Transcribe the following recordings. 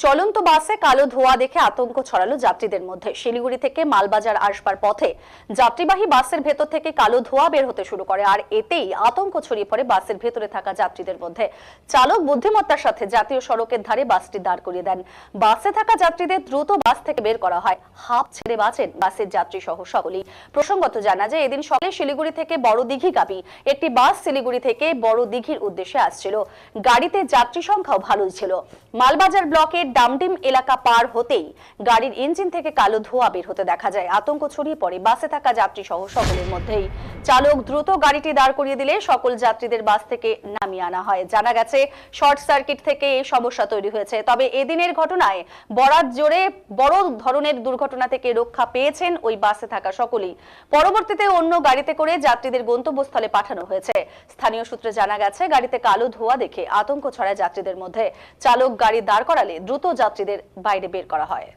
চলন্ত বাসে কালো ধোঁয়া দেখে আতঙ্ক ছড়ালো যাত্রীদের মধ্যে। শিলিগুড়ি থেকে মালবাজার আসবার পথে যাত্রীবাহী বাসের ভেতর থেকে কালো ধোঁয়া বের হতে শুরু করে, আর এতেই আতঙ্ক ছড়িয়ে পড়ে বাসের ভেতরে থাকা যাত্রীদের মধ্যে। চালক বুদ্ধিমত্তার সাথে জাতীয় সড়কের ধারে বাসটি দাঁড় করিয়ে দেন। বাসে থাকা যাত্রীদের দ্রুত বাস থেকে বের করা হয়। হাফ ছেড়ে বাঁচেন বাসের যাত্রী সহ সকলেই। প্রসঙ্গত জানা যায়, এদিন সকালে শিলিগুড়ি থেকে বড় দিঘি গাবি একটি বাস শিলিগুড়ি থেকে বড় দিঘির উদ্দেশ্যে আসছিল। গাড়িতে যাত্রী সংখ্যাও ভালোই ছিল। মালবাজার ব্লকের ডামডিম এলাকা পার হতেই গাড়ির ইঞ্জিন থেকে কালো ধোঁয়া বের হতে দেখা যায়। আতঙ্ক ছড়িয়ে পড়ে বাসে থাকা যাত্রী সহ সকলের মধ্যেই। চালক দ্রুত গাড়িটি দাঁড় করিয়ে দিলে সকল যাত্রীদের বাস থেকে নামিয়ে আনা হয়। জানা গেছে, শর্ট সার্কিট থেকে এই সমস্যা তৈরি হয়েছে। তবে এদিনের ঘটনায় বরাত জোরে বড় ধরনের দুর্ঘটনা থেকে রক্ষা পেয়েছেন ওই বাসে থাকা সকলেই। পরবর্তীতে অন্য গাড়িতে করে যাত্রীদের গন্তব্যস্থলে পাঠানো হয়েছে। স্থানীয় সূত্রে জানা গেছে, গাড়িতে কালো ধোঁয়া দেখে আতঙ্ক ছড়ায় যাত্রীদের মধ্যে। চালক গাড়ি দাঁড় করালে দ্রুত যাত্রীদের বাইরে বের করা হয়।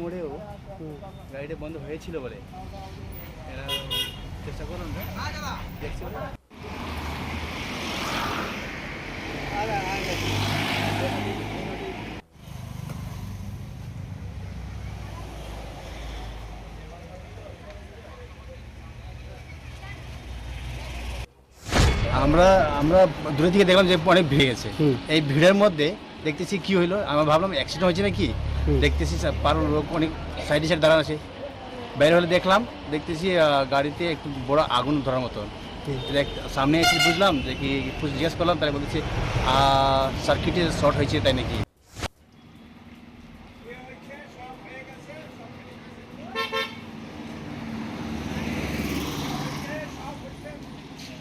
মোড়েও গাড়িটা বন্ধ হয়েছিল বলে। চেষ্টা করুন না দেখছি বলে। আমরা আমরা দূরে থেকে দেখলাম যে অনেক ভিড় গেছে। এই ভিড়ের মধ্যে দেখতেছি কি হলো আমরা ভাবলাম অ্যাক্সিডেন্ট হয়েছে নাকি? দেখতেছি পারো লোক অনেক সাইডে সাইড দাঁড়ানো আছে। বাইরে হলে দেখলাম দেখতেছি গাড়িতে একটু বড় আগুন ধরার মতো দেখ- সামনে এসে বুঝলাম যে কি জিজ্ঞেস করলাম তাই বলতেছি সার্কিটে শর্ট হয়েছে তাই নাকি?